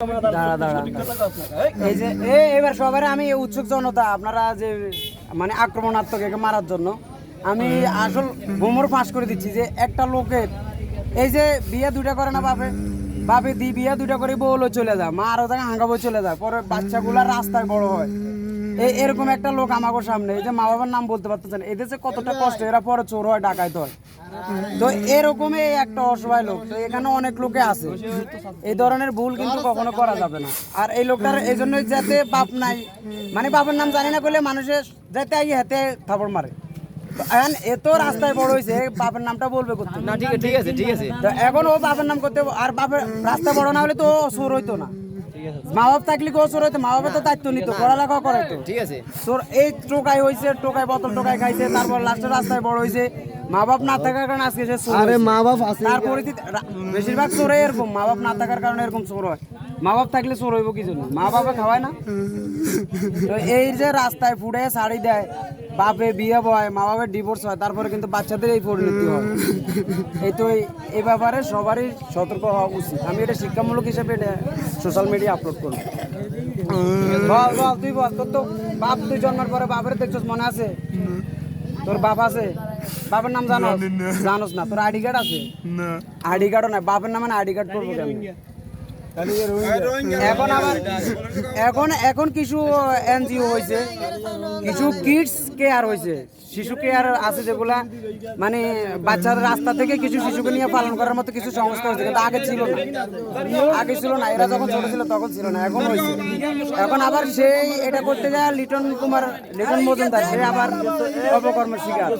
দাঁড়া দাঁড়া এই যে এবার সবার আমি উৎসুক জনতা আপনারা যে মানে আক্রমণাত্মক একে মারার জন্য আমি আসল ফাঁস করে দিচ্ছি যে একটা লোকের এই যে বিয়ে দুইটা করে না বাপে? বাপে দি বিয়ে দুইটা করে বউলো চলে যায় মা আরও জায়গায় হাঙ্গা বই চলে যায় পরে বাচ্চাগুলা রাস্তায় বড় হয়। এই এরকম একটা লোক আমাকে সামনে এই যে মা বাবার নাম বলতে পারতেছেন এদের যে কতটা কষ্ট এরা পরে চোর হয় ডাকাইত হয়। তো এরকমই একটা অসহায় লোক। তো এখানে অনেক লোকে আছে। এই ধরনের ভুল কিন্তু কখনো করা যাবে না। আর এই লোকটার এই জন্যই যাতে বাপ নাই মানে বাপের নাম জানি না করলে মানুষের যাতে আই হাতে থাপড় মারে। এখন এ তো রাস্তায় বড় হয়েছে বাপের নামটা বলবে করতে না ঠিক আছে ঠিক আছে ঠিক আছে। তো এখন ও বাপের নাম করতে আর বাপের রাস্তা বড় না হলে তো চোর হইতো না। মা বাপ থাকলে কেউ চোর হইতো? মা বাপের তো দায়িত্ব নিত পড়ালেখা করাইতো। ঠিক আছে। তোর এই টোকাই হয়েছে টোকাই বোতল টোকাই খাইছে তারপর লাস্টে রাস্তায় বড় হয়েছে মা বাপ না থাকার কারণে আজকে সে আরে মা বাপ আছে। তার পরিস্থিতি বেশিরভাগ চোরে এরকম মা বাপ না থাকার কারণে এরকম চোর হয়। মা বাপ থাকলে চোর হইব কি জন্য? মা বাপে খাওয়ায় না? তো এই যে রাস্তায় ফুটে শাড়ি দেয় বাপে বিয়ে বয় মা বাপের ডিভোর্স হয় তারপরে কিন্তু বাচ্চাদের এই পরিণতি হয়। এই তো এই- এই ব্যাপারে সবারই সতর্ক হওয়া উচিত। আমি এটা শিক্ষামূলক হিসেবে এটা সোশ্যাল মিডিয়া আপলোড করব। বল বল তুই বল তোর তো বাপ তুই জন্মের পরে বাপের দেখছিস মনে আছে? তোর বাপ আছে? বাপের নাম জানো জানোস না তোর আইডি কার্ড আছে? না। আইডি কার্ডও নাই বাপের নামে আইডি কার্ড করব কেন এখন আবার এখন এখন কিছু এনজিও হয়েছে কিছু কিডস কেয়ার হয়েছে শিশু কেয়ার আছে যেগুলা মানে বাচ্চার রাস্তা থেকে কিছু শিশুকে নিয়ে পালন করার মতো কিছু সংস্থা হয়েছে, কিন্তু আগে ছিল না। আগে ছিল না, এরা যখন ছোট ছিল তখন ছিল না, এখন হয়েছে। এখন আবার সেই এটা করতে যায় লিটন কুমার, লিটন মজুমদার, সে আবার অপকর্মের শিকার।